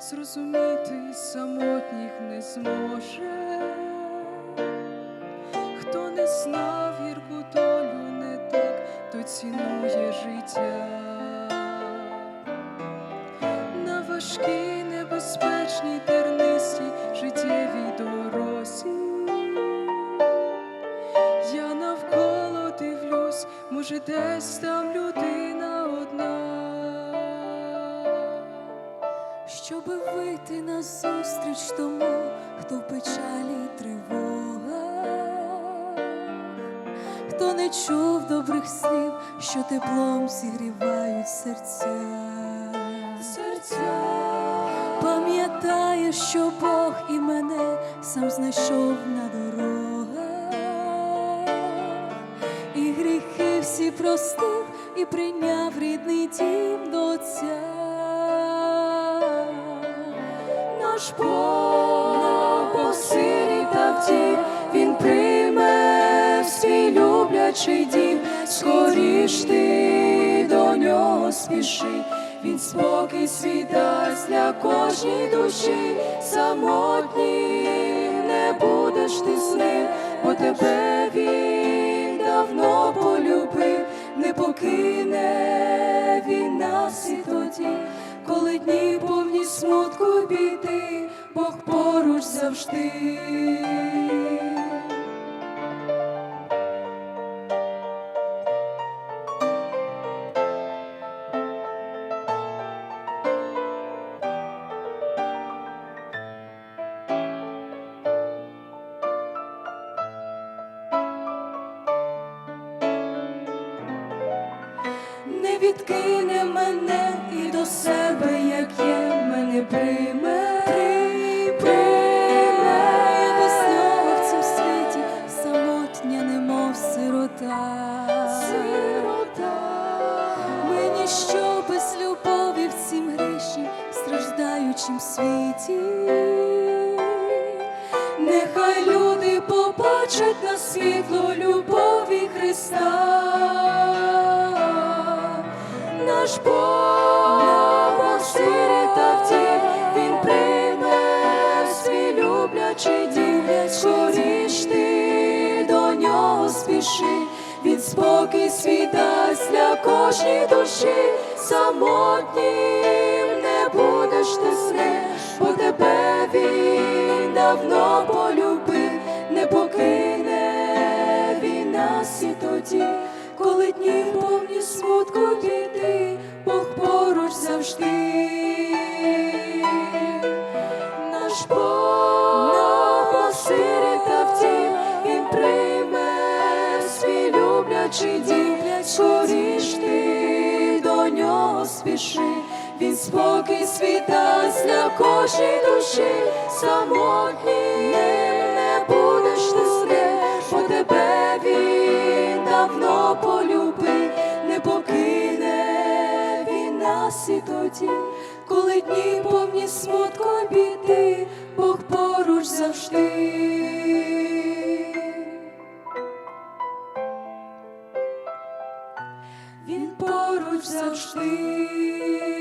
зрозуміти самотніх не зможе, хто не знав гірку долю не так, то цінує життя. На важкій, небезпечній, тернистій життєвій дорозі. Я навколо дивлюсь, може, десь там людина Щоби вийти на зустріч тому, хто в печалі й тривогах, хто не чув добрих слів, що теплом зігрівають серця. Серця Пам'ятає, що Бог і мене сам знайшов на дорогах, і гріхи всі простив, і прийняв рідний дім до Отця. Наш Бог посилі та втім, Він прийме в свій люблячий дім, скоріш ти до нього спіши, він спокій свій дасть для кожній душі, самотній не будеш ти з ним, бо тебе він давно полюбив, не покине смутку біди, Бог поруч завжди. Не відкине мене страждаючим світі. Нехай люди побачать на світло любові Христа. Наш Бог сирі та втім, Він прийме свій люблячий дім, скоріш ти до нього спіши, він спокій свій дасть для кожній душі, самотнім давно полюбив, не покине він нас і тоді, коли дні повні смутку біди, Бог поруч завжди. Наш Бог посирі та втім, він прийме свій люблячий дім, скоріш ти до нього спіши, він спокій свій дасть для кожній душі, самотнім не будеш ти з бо тебе він давно полюбив, не покине він нас і тоді, коли дні повні смутку біди, Бог поруч завжди. Він поруч завжди.